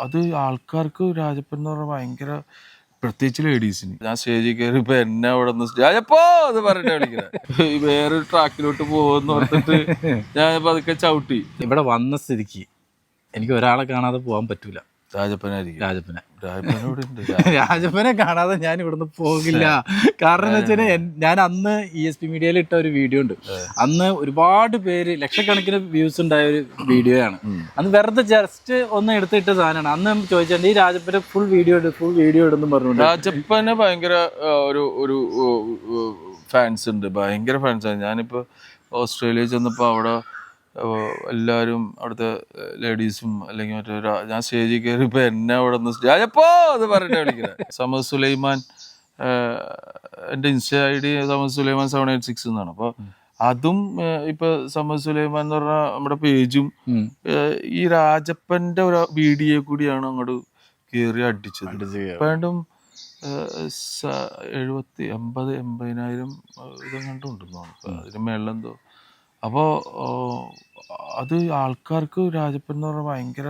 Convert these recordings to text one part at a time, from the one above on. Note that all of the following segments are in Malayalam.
അത് ആൾക്കാർക്ക് രാജപ്പൻ എന്ന് പറഞ്ഞാൽ ഭയങ്കര പ്രത്യേകിച്ച് ലേഡീസിന് ഞാൻ സ്റ്റേജിൽ കയറി ഇപ്പൊ എന്നെ അവിടെ നിന്ന് രാജപ്പോ എന്ന് പറഞ്ഞിട്ട് വിളിക്കുന്നത് ഈ വേറൊരു ട്രാക്കിലോട്ട് പോകുമെന്ന് ഞാൻ പതുക്കെ ചവിട്ടി. ഇവിടെ വന്ന സ്ഥിതിക്ക് എനിക്ക് ഒരാളെ കാണാതെ പോകാൻ പറ്റൂല. രാജപ്പനായിരിക്കും. രാജപ്പനെ. കാണാതെ ഞാൻ ഇവിടുന്ന് പോകില്ല. കാരണം എന്താ വെച്ചാൽ ഞാൻ അന്ന് ഇ എസ് പി മീഡിയയിൽ ഇട്ട ഒരു വീഡിയോ ഉണ്ട്. അന്ന് ഒരുപാട് പേര് ലക്ഷക്കണക്കിന് വ്യൂസ് ഉണ്ടായ ഒരു വീഡിയോ ആണ്. അന്ന് വെറുതെ ജസ്റ്റ് ഒന്ന് എടുത്തിട്ട സാധനമാണ്. അന്ന് ചോദിച്ചിട്ടുണ്ട് ഈ രാജപ്പനെ ഫുൾ വീഡിയോ ഇടും ഫുൾ വീഡിയോ ഇടുന്നു പറഞ്ഞു രാജപ്പന് ഭയങ്കര ഒരു ഒരു ഫാൻസ് ഉണ്ട്. ഭയങ്കര ഫാൻസാണ്. ഞാനിപ്പോൾ ഓസ്ട്രേലിയ ചെന്നപ്പോൾ അവിടെ എല്ലാവരും അവിടുത്തെ ലേഡീസും അല്ലെങ്കിൽ മറ്റേ ഞാൻ സ്റ്റേജിൽ കയറി ഇപ്പൊ എന്നെ അവിടെ നിന്ന് രാജപ്പോ എന്ന് പറഞ്ഞിട്ട് വിളിക്കുന്നത് സമദ് സുലൈമാൻ എന്റെ insta I D Samad Sulaiman seven eight six എന്നാണ്. അപ്പോൾ അതും ഇപ്പൊ സമദ് സുലൈമാൻ എന്ന് പറഞ്ഞ നമ്മുടെ പേജും ഈ രാജപ്പന്റെ ഒരു വീഡിയോ കൂടിയാണ് അങ്ങോട്ട് കയറി അടിച്ചത്. വേണ്ടും എഴുപത്തി എൺപത് എൺപതിനായിരം ഇതെങ്ങോട്ടും ഉണ്ടെന്ന് അതിന് മേളിലെന്തോ. അപ്പോൾ അത് ആൾക്കാർക്ക് രാജപ്പൻ എന്ന് പറഞ്ഞാൽ ഭയങ്കര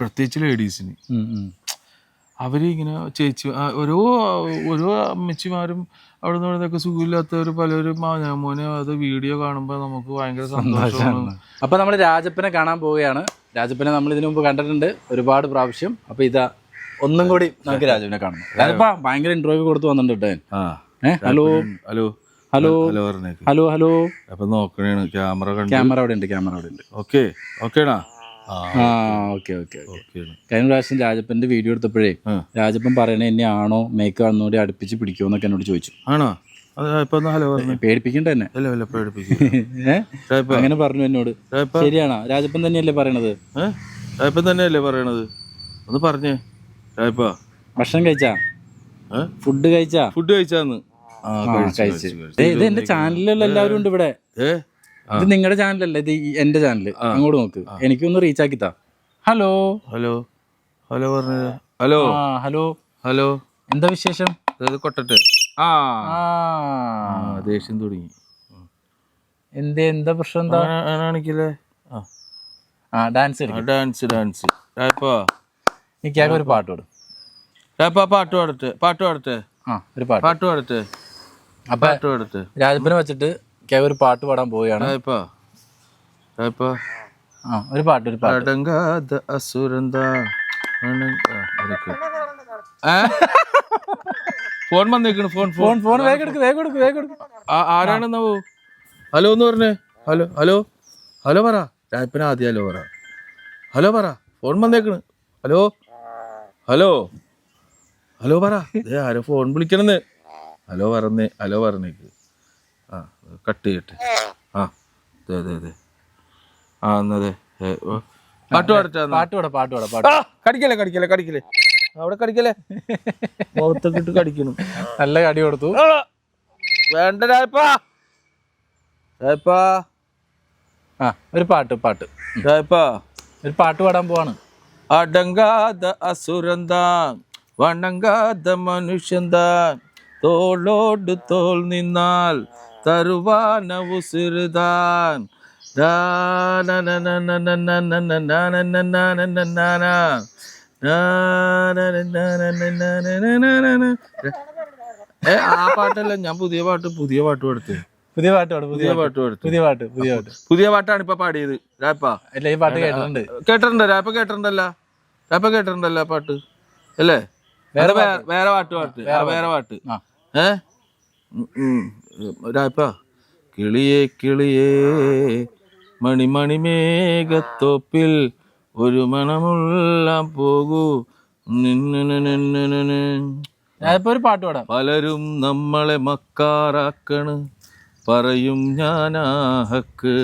പ്രത്യേകിച്ച് ലേഡീസിന്. അവരിങ്ങനെ ചേച്ചി ഓരോ ഓരോ അമ്മച്ചിമാരും അവിടെ നിന്ന് ഇവിടുന്നൊക്കെ സുഖമില്ലാത്തവർ പലരും മോനെ അത് വീഡിയോ കാണുമ്പോൾ നമുക്ക് ഭയങ്കര സന്തോഷമാണ്. അപ്പൊ നമ്മൾ രാജപ്പനെ കാണാൻ പോവുകയാണ്. രാജപ്പനെ നമ്മൾ ഇതിനു മുമ്പ് കണ്ടിട്ടുണ്ട് ഒരുപാട് പ്രാവശ്യം. അപ്പൊ ഇതാ ഒന്നും കൂടി നമുക്ക് രാജപ്പനെ കാണണം. ഭയങ്കര ഇന്റർവ്യൂ കൊടുത്തു വന്നിട്ടുണ്ട് കേട്ടോ ഹലോ. ഹലോ. ഹലോ. ഹലോ പറഞ്ഞേക്ക്. Hello hello. അപ്പൊ നോക്കണേണ് ക്യാമറ കണ്ട്? ക്യാമറ അവിടെ ഉണ്ട് ക്യാമറ അവിടെ ഉണ്ട്. ഓക്കെ ഓക്കേടാ. ആ ഓക്കെ ഓക്കെ കഴിഞ്ഞ പ്രാവശ്യം രാജപ്പന്റെ വീഡിയോ എടുത്തപ്പോഴേ രാജപ്പൻ പറയണ എന്നെ ആണോ മേക്ക് ആണെന്നോടെ അടുപ്പിച്ച് പിടിക്കുമോ എന്നൊക്കെ എന്നോട് ചോദിച്ചു. ആണോ? പേടിപ്പിക്കണ്ട തന്നെ അങ്ങനെ പറഞ്ഞു എന്നോട്. ശരിയാണോ? രാജപ്പൻ തന്നെയല്ലേ പറയണത്? രാജപ്പൻ തന്നെയല്ലേ പറയണത്? ഒന്ന് പറഞ്ഞേ രാജപ്പ. ഭക്ഷണം കഴിച്ചാ? ഫുഡ് കഴിച്ചാ? ഫുഡ് കഴിച്ചാന്ന്. കഴിച്ചു ഇത് എന്റെ ചാനലിലുള്ള എല്ലാവരും ഉണ്ട് ഇവിടെ. ഇത് നിങ്ങളുടെ ചാനലല്ല ഇത് എന്റെ ചാനൽ അങ്ങോട്ട് നോക്ക്. എനിക്കൊന്ന് റീച്ച് ആക്കി താ ഹലോ ഹലോ ഹലോ പറഞ്ഞത് ഹലോ ഹലോ ഹലോ എന്താ വിശേഷം? അതായത് കൊട്ടട്ടെ. ആ. ദേഷ്യം തുടങ്ങി. എന്തേ എന്താ പ്രശ്നം എന്താ? ആണെങ്കിലേ ആ. ഡാൻസ് ഡാൻസ് ഡാൻസ് എനിക്കാകെ ഒരു പാട്ട് പാടും. പാട്ട് പാടട്ടെ പാട്ട് പാടട്ടെ. ആ ഒരു പാട്ട്. പാട്ട് പാടട്ടെ. അപ്പൊ രാജപ്പനെ വെച്ചിട്ട് കേവ ഒരു പാട്ട് പാടാൻ പോവുകയാണ്. ആ ഒരു പാട്ട് ഒരു പാട്ട്. അടങ്കാത അസുരന്ത ഫോൺ വന്നേക്കണ് ഫോൺ ഫോൺ. ഫോൺ വേഗം എടുക്ക് വേഗം എടുക്ക് വേഗം എടുക്ക്. ആരാണെന്നാവോ? ഹലോ എന്ന് പറഞ്ഞേ. Hello hello. ഹലോ പറ. രാജപ്പന ആദ്യം ഹലോ പറ. ഹലോ പറ. ഫോൺ വന്നേക്കണ്. ഹലോ. ഹലോ. ഹലോ പറ. ആരോ ഫോൺ വിളിക്കണെന്ന്. ഹലോ പറഞ്ഞേ ഹലോ പറഞ്ഞേക്ക്. ആ കട്ട് ചെയ്യട്ടെ. ആ. അതെ അതെ അതെ ആ എന്നതെ പാട്ട് പാടട്ടെ എന്നാ. പാട്ട് പാടാ പാട്ട് പാടാ പാട്ട് കടിക്കല്ലേ കടിക്കല്ലേ കടിക്കല്ലേ? അവിടെ കടിക്കല്ലേ? മുഖത്തൊക്കെ ഇട്ട് കടിക്കണം. നല്ല കടി കൊടുത്തു. വേണ്ട രായപ്പാ. രായപ്പാ. ആ ഒരു പാട്ട് പാട്ട്. രായപ്പാ. ഒരു പാട്ട് പാടാൻ പോവാണ്. അടങ്കാത അസുരന്താ വണങ്കാത മനുഷ്യന്താൻ തോളോട് തോൾ നിന്നാൽ തരുവാന ഉസിരുതാൻ ഏ ആ പാട്ടല്ല ഞാൻ പുതിയ പാട്ട് പുതിയ പാട്ട് പാടുത്തേ പുതിയ പാട്ട് പാട് പുതിയ പാട്ട് പാടും പുതിയ പാട്ട് പുതിയ പാട്ട് പുതിയ പാട്ടാണ് ഇപ്പൊ പാടിയത് രാപ്പാ അല്ല ഈ പാട്ട് കേട്ടിട്ടുണ്ട് കേട്ടിട്ടുണ്ട് രാപ്പ കേട്ടിട്ടുണ്ടല്ല രാപ്പ കേട്ടിട്ടുണ്ടല്ലോ പാട്ട് അല്ലേ വേറെ വേറെ പാട്ട് പാട്ട് വേറെ പാട്ട് ആ. ഏ. രാപ്പ കിളിയേ കിളിയേ മണിമണി മേഘത്തോപ്പിൽ ഒരു മണമുള്ള പോകൂ. ഒരു പാട്ട് പാടാം. പലരും നമ്മളെ മക്കാറാക്കണ്. പറയും ഞാനാഹക്ക്.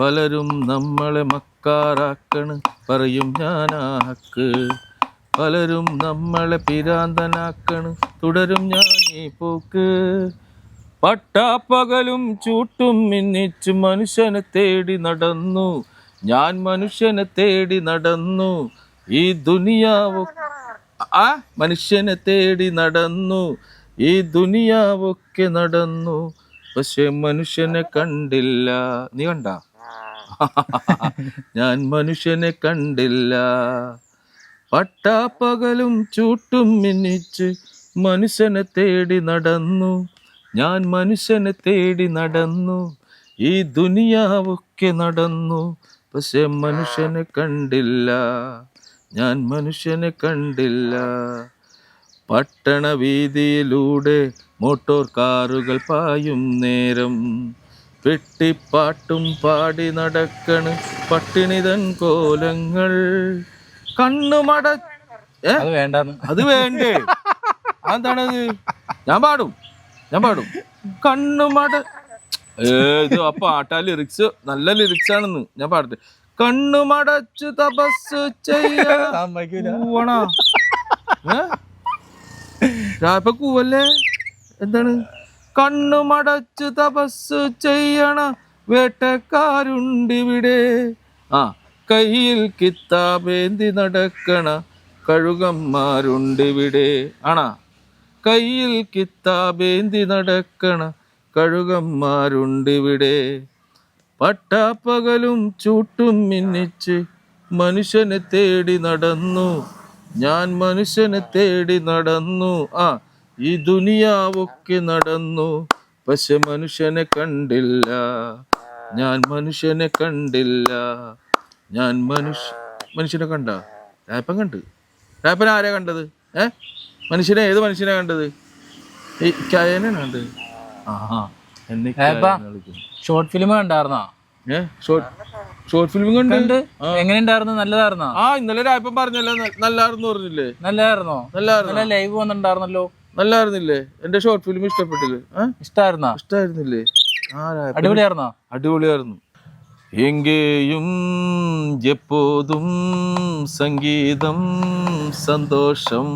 പലരും നമ്മളെ മക്കാറാക്കണ്. പറയും ഞാനാഹക്ക്. പലരും നമ്മളെ പിരാന്തനാക്കണ്. തുടരും ഞാൻ ഈ പോക്ക്. പട്ടാപ്പകലും ചൂട്ടും മിന്നിച്ചു മനുഷ്യനെ തേടി നടന്നു. ഞാൻ മനുഷ്യനെ തേടി നടന്നു. ഈ ദുനിയാവ് ആ മനുഷ്യനെ തേടി നടന്നു. ഈ ദുനിയാവൊക്കെ നടന്നു. പക്ഷെ മനുഷ്യനെ കണ്ടില്ല. നീ കണ്ട? ഞാൻ മനുഷ്യനെ കണ്ടില്ല. പട്ടാപ്പകലും ചൂട്ടും മിന്നിച്ച് മനുഷ്യനെ തേടി നടന്നു. ഞാൻ മനുഷ്യനെ തേടി നടന്നു. ഈ ദുനിയാവൊക്കെ നടന്നു. പക്ഷെ മനുഷ്യനെ കണ്ടില്ല. ഞാൻ മനുഷ്യനെ കണ്ടില്ല. പട്ടണ വീതിയിലൂടെ മോട്ടോർ കാറുകൾ പായും നേരം. വെട്ടിപ്പാട്ടും പാടി നടക്കണ് പട്ടിണിതൻ കോലങ്ങൾ. കണ്ണുമട അത് വേണ്ടെന്ന്. അത് വേണ്ടേ? അതെന്താണത് ഞാൻ പാടും. ഞാൻ പാടും. കണ്ണുമട ഏത് ആ പാട്ടാ ലിറിക്സ് നല്ല ലിറിക്സ് ആണെന്ന് ഞാൻ പാടട്ടെ. കണ്ണുമടച്ചു തപസ് ചെയ്യാ. സമ്മതിക്കൂല. കൂവണ ഏ? രാപ്പ കൂവല്ലേ എന്താണ്? കണ്ണുമടച്ചു തപസ് ചെയ്യണ വേട്ടക്കാരുണ്ടിവിടെ. ആ കയ്യിൽ കിത്താബേന്തി നടക്കണ കഴുകന്മാരുണ്ടിവിടെ. ആണാ? കയ്യിൽ കിത്താബേന്തി നടക്കണ കഴുകന്മാരുണ്ടിവിടെ. പട്ടാപ്പകലും ചൂട്ടും മിന്നിച്ച് മനുഷ്യനെ തേടി നടന്നു. ഞാൻ മനുഷ്യനെ തേടി നടന്നു. ആ ഈ ദുനിയാവൊക്കെ നടന്നു. പക്ഷെ മനുഷ്യനെ കണ്ടില്ല. ഞാൻ മനുഷ്യനെ കണ്ടില്ല. ഞാൻ മനുഷ്യ മനുഷ്യനെ കണ്ട. രാപ്പൻ കണ്ട്. രാപ്പൻ ആരെയാ കണ്ടത്? ഏ? മനുഷ്യനെ ഏത് മനുഷ്യനെ കണ്ടത്? ഈ കയനാണ് കണ്ടത്? ആഹാ. ഷോർട്ട് ഫിലിം കണ്ടായിരുന്നോ ഷോർട്ട് ഫിലിം കണ്ട്. നല്ലതായിരുന്നോ? ആ ഇന്നലെ പറഞ്ഞല്ലോ നല്ലായിരുന്നു പറഞ്ഞില്ലേ? നല്ലായിരുന്നോ? നല്ലായിരുന്നു? നല്ല ലൈവ് വന്നിട്ടുണ്ടായിരുന്നല്ലോ. നല്ലായിരുന്നില്ലേ? എന്റെ ഷോർട്ട് ഫിലിം ഇഷ്ടപ്പെട്ടില്ലേ? ഇഷ്ടായിരുന്നോ? ഇഷ്ടായിരുന്നില്ലേ? അടിപൊളിയായിരുന്നോ? അടിപൊളിയായിരുന്നു. எங்கேயும் எப்போதும் சங்கீதம் சந்தோஷம்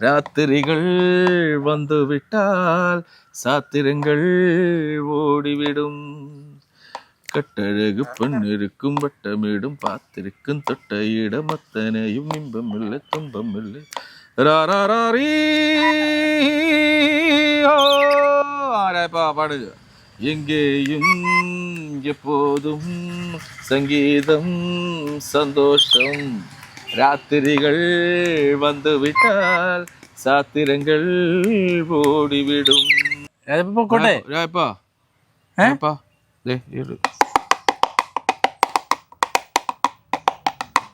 ராத்திரிகள் வந்துவிட்டால் സാത്തിരങ്ങൾ ഓടിവിടും. കട്ടഴകു പെണ്ണിരുക്കും വട്ടമിടും. പാത്തിരിക്കും തൊട്ടയിട മത്തനെയും ഇമ്പമില്ല തുമ്പമില്ല. ആരായപ്പാ പാടുക? எங்கேயும் எப்போதும் சங்கீதம் சந்தோஷம் ராத்திரிகள் வந்துவிட்டால் சாத்திரங்கள் ஓடிவிடும் ഏതിപ്പോ പൊക്കോട്ടെ രായപ്പാ ഏ? രായപ്പാ ദേ ഇട്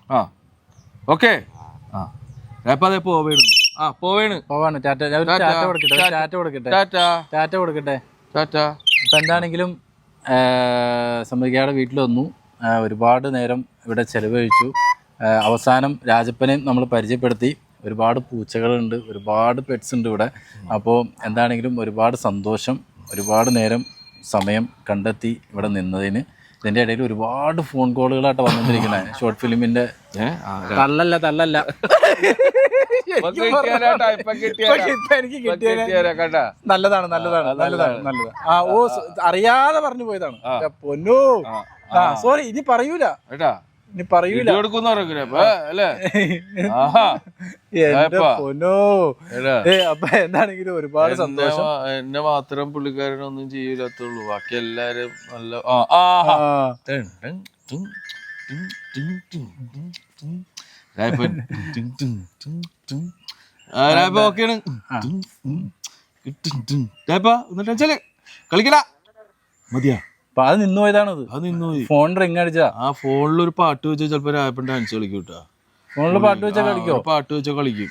ആ ഓക്കെ ആ രായപ്പാ അതെ പോവേണ് ആ പോവേണ് പോവാണ് ടാറ്റ ഞാൻ ഒരു ടാറ്റ. ടാറ്റ കൊടുക്കട്ടെ ഒരു ടാറ്റ. ടാറ്റ കൊടുക്കട്ടെ ടാറ്റാ ടാറ്റ കൊടുക്കട്ടെ ടാറ്റാ ഇപ്പം എന്താണെങ്കിലും സമ്മതിക്കാതെ വീട്ടിൽ വന്നു ഒരുപാട് നേരം ഇവിടെ ചെലവഴിച്ചു. അവസാനം രാജപ്പനെ നമ്മൾ പരിചയപ്പെടുത്തി. ഒരുപാട് പൂച്ചകളുണ്ട് ഒരുപാട് പെറ്റ്സ് ഉണ്ട് ഇവിടെ. അപ്പോൾ എന്താണെങ്കിലും ഒരുപാട് സന്തോഷം ഒരുപാട് നേരം സമയം കണ്ടെത്തി ഇവിടെ നിന്നതിന്. ഇതിന്റെ ഇടയിൽ ഒരുപാട് ഫോൺ കോളുകളായിട്ട് വന്നുകൊണ്ടിരിക്കണേ ഷോർട്ട് ഫിലിമിന്റെ തള്ളല്ല തള്ളല്ല. എനിക്ക് നല്ലതാണ് നല്ലതാണ് നല്ലതാണ് നല്ലതാണ്. ആ ഓ അറിയാതെ പറഞ്ഞു പോയതാണ്. പൊന്നോ. സോറി ഇനി പറയൂലേട്ടാ ഇനി പറയൂല എന്താണെങ്കിലും ഒരുപാട് സന്തോഷം എന്നെ മാത്രം പുള്ളിക്കാരനൊന്നും ചെയ്യൂലത്തുള്ളൂ ബാക്കി എല്ലാരും നല്ല ആ കളിക്കല മതിയാ അപ്പൊ അത് നിന്നു പോയതാണത്. അത് നിന്നു പോയി. ഫോൺ റിങ് അടിച്ചാ ആ ഫോണിൽ ഒരു പാട്ട് വെച്ചാൽ ചിലപ്പോ രായപ്പൻ ഡാൻസ് കളിക്കും കേട്ടോ ഫോണിൽ പാട്ട് വെച്ചാൽ കളിക്കോ? പാട്ട് വെച്ചാൽ കളിക്കും.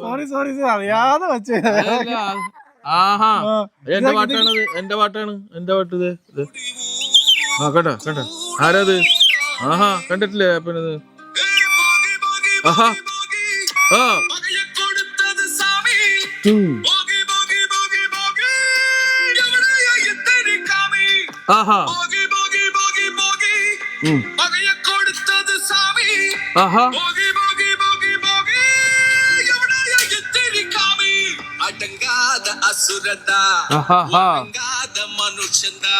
സോറി സോറി അറിയാതെ വെച്ചേ. ആഹാ. എന്റെ പാട്ടാണത് എന്റെ പാട്ടാണ്. എന്റെ പാട്ട് ഇത്. ആ കേട്ടോ കേട്ടോ. ആരാത്? ആഹാ കണ്ടിട്ടില്ലേ അപ്പനത് ആഹാ. ஆஹா. கொடுத்தது சாமி. ஆஹா. அடங்காத அசுரதா அடங்காத மனுஷந்தா.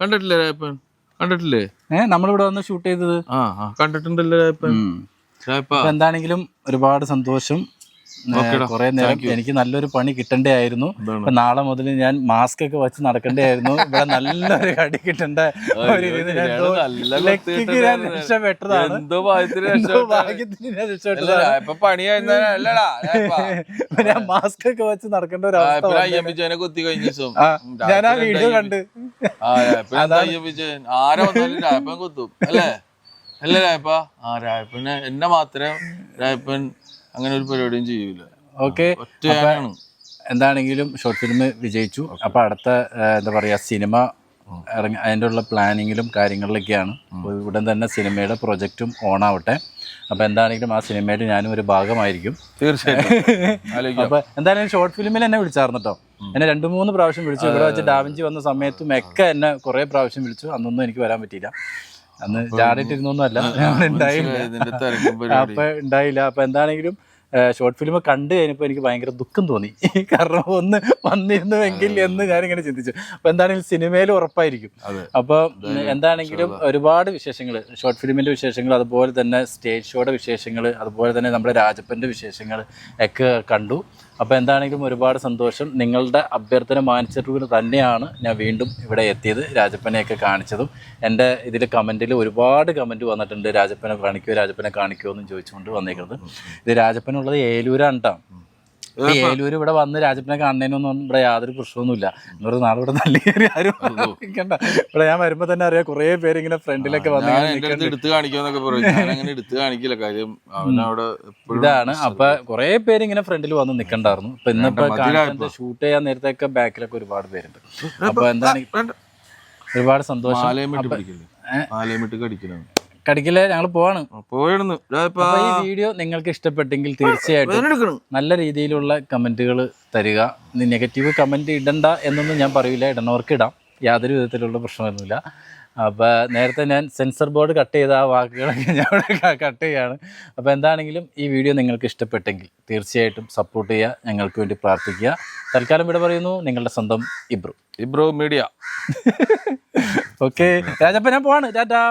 கண்டிட்டிല്ല കണ്ടിട്ടില്ലേ? ഏഹ് നമ്മളിവിടെ വന്ന് ഷൂട്ട് ചെയ്തത്? ആ കണ്ടിട്ടുണ്ടല്ലോ എന്താണെങ്കിലും ഒരുപാട് സന്തോഷം. കുറെ നേരം എനിക്ക് നല്ലൊരു പണി കിട്ടണ്ടായിരുന്നു അപ്പൊ നാളെ മുതൽ ഞാൻ മാസ്ക് ഒക്കെ വെച്ച് നടക്കണ്ടായിരുന്നു ഇവിടെ നല്ലൊരു കടി കിട്ടേണ്ട ഒരു രക്ഷപ്പെട്ടതാണ് എന്തോ ഭാഗ്യത്തിന് ഞാൻ രക്ഷപ്പെട്ടതാണ്. ഞാൻ മാസ്ക് ഒക്കെ വെച്ച് നടക്കേണ്ട ഒരു അവസ്ഥ കുത്തി കഴിഞ്ഞ ഞാൻ ആ വീഡിയോ കണ്ട്. ആരെ കുത്തും അല്ലേ? അല്ലേ രായപ്പ? ആ രായപ്പന് എന്നെ മാത്രം രായപ്പൻ അങ്ങനെ ഒരു പരിപാടിയും ചെയ്യൂല. ഓക്കെ. എന്താണെങ്കിലും ഷോർട്ട് ഫിലിം വിജയിച്ചു. അപ്പൊ അടുത്ത എന്താ പറയാ സിനിമ ഇറങ്ങി അതിന്റെ ഉള്ള പ്ലാനിങ്ങിലും കാര്യങ്ങളിലൊക്കെയാണ്. അപ്പോൾ ഉടൻ തന്നെ സിനിമയുടെ പ്രൊജക്റ്റും ആവട്ടെ അപ്പോൾ എന്താണെങ്കിലും ആ സിനിമയുടെ ഞാനും ഒരു ഭാഗമായിരിക്കും. തീർച്ചയായിട്ടും. ആലോചിക്കാം. അപ്പൊ എന്തായാലും ഷോർട്ട് ഫിലിമിൽ എന്നെ വിളിച്ചായിരുന്നു കേട്ടോ എന്നെ രണ്ട് മൂന്ന് പ്രാവശ്യം വിളിച്ചു. ഇവിടെ വെച്ച് ഡാവിഞ്ചി വന്ന സമയത്തും ഒക്കെ എന്നെ കുറേ പ്രാവശ്യം വിളിച്ചു. അന്നൊന്നും എനിക്ക് വരാൻ പറ്റിയില്ല. അന്ന് ചാടിയിട്ടിരുന്നൊന്നും അല്ല. ഞാൻ ഉണ്ടായില്ല. അപ്പൊ ഉണ്ടായില്ല. അപ്പൊ എന്താണെങ്കിലും ഷോർട്ട് ഫിലിം കണ്ടു കഴിഞ്ഞപ്പോൾ എനിക്ക് ഭയങ്കര ദുഃഖം തോന്നി. കാരണം ഒന്ന് വന്നിരുന്നുവെങ്കിൽ എന്ന് ഞാനിങ്ങനെ ചിന്തിച്ചു. അപ്പോൾ എന്താണെങ്കിലും സിനിമയിൽ ഉറപ്പായിരിക്കും. അപ്പോൾ അപ്പൊ എന്താണെങ്കിലും ഒരുപാട് വിശേഷങ്ങൾ ഷോർട്ട് ഫിലിമിന്റെ വിശേഷങ്ങൾ അതുപോലെ തന്നെ സ്റ്റേജ് ഷോയുടെ വിശേഷങ്ങൾ അതുപോലെ തന്നെ നമ്മുടെ രാജപ്പന്റെ വിശേഷങ്ങൾ ഒക്കെ കണ്ടു. അപ്പോൾ എന്താണെങ്കിലും ഒരുപാട് സന്തോഷം. നിങ്ങളുടെ അഭ്യർത്ഥന മാനിച്ചിട്ട് തന്നെയാണ് ഞാൻ വീണ്ടും ഇവിടെ എത്തിയത് രാജപ്പനെയൊക്കെ കാണിച്ചതും. എന്റെ ഇതിൽ കമന്റിൽ ഒരുപാട് കമന്റ് വന്നിട്ടുണ്ട് രാജപ്പനെ കാണിക്കുമോ രാജപ്പനെ കാണിക്കുമോ എന്ന് ചോദിച്ചുകൊണ്ട് വന്നേക്കുന്നത്. ഇത് രാജപ്പനുള്ളത് ഏലൂരാണ് കേട്ടോ ഈ ഏലൂര് ഇവിടെ വന്ന് രാജപ്പനെ കാണുന്നതിനൊന്നും ഇവിടെ യാതൊരു പ്രശ്നമൊന്നുമില്ല. എന്നൊരു നാളെ ഇവിടെ നല്ല ആരും നിൽക്കണ്ട ഇവിടെ ഞാൻ വരുമ്പോ തന്നെ അറിയാം കുറെ പേര് ഇങ്ങനെ ഫ്രണ്ടിലൊക്കെ വന്ന്. എടുത്ത് കാണിക്കാന്നൊക്കെ പറയും. ഞാൻ അങ്ങനെ എടുത്ത് കാണിക്കില്ല. കാര്യം അവനവിടെ ഇതാണ്. അപ്പൊ കുറെ പേര് ഇങ്ങനെ ഫ്രണ്ടിൽ വന്ന് നിക്കണ്ടായിരുന്നു ഇപ്പൊ ഇന്നിപ്പോ. ഷൂട്ട് ചെയ്യാൻ നേരത്തെയൊക്കെ ബാക്കിലൊക്കെ ഒരുപാട് പേരുണ്ട്. അപ്പൊ എന്താണ്. ഒരുപാട് സന്തോഷം. ആലയം ഇട്ട് പിടിക്കില്ലേ? മാലയും ഇട്ട് കടിക്കണം? കടിക്കൽ ഞങ്ങൾ പോവാണ്. പോയിരുന്നു ഈ വീഡിയോ നിങ്ങൾക്ക് ഇഷ്ടപ്പെട്ടെങ്കിൽ തീർച്ചയായിട്ടും നല്ല രീതിയിലുള്ള കമന്റുകൾ തരിക. നെഗറ്റീവ് കമന്റ് ഇടണ്ട എന്നൊന്നും ഞാൻ പറയില്ല ഇടണവർക്ക് ഇടാം. യാതൊരു വിധത്തിലുള്ള പ്രശ്നമൊന്നുമില്ല. അപ്പോൾ നേരത്തെ ഞാൻ സെൻസർ ബോർഡ് കട്ട് ചെയ്ത ആ വാക്കുകളൊക്കെ ഞാൻ കട്ട് ചെയ്യാണ്. അപ്പോൾ എന്താണെങ്കിലും ഈ വീഡിയോ നിങ്ങൾക്ക് ഇഷ്ടപ്പെട്ടെങ്കിൽ തീർച്ചയായിട്ടും സപ്പോർട്ട് ചെയ്യുക. ഞങ്ങൾക്ക് വേണ്ടി പ്രാർത്ഥിക്കുക. തൽക്കാലം ഇവിടെ പറയുന്നു. നിങ്ങളുടെ സ്വന്തം ഇബ്രു. ഇബ്രോ മീഡിയ. ഓക്കെ രാജപ്പ ഞാൻ പോവാണ്. Ta ta.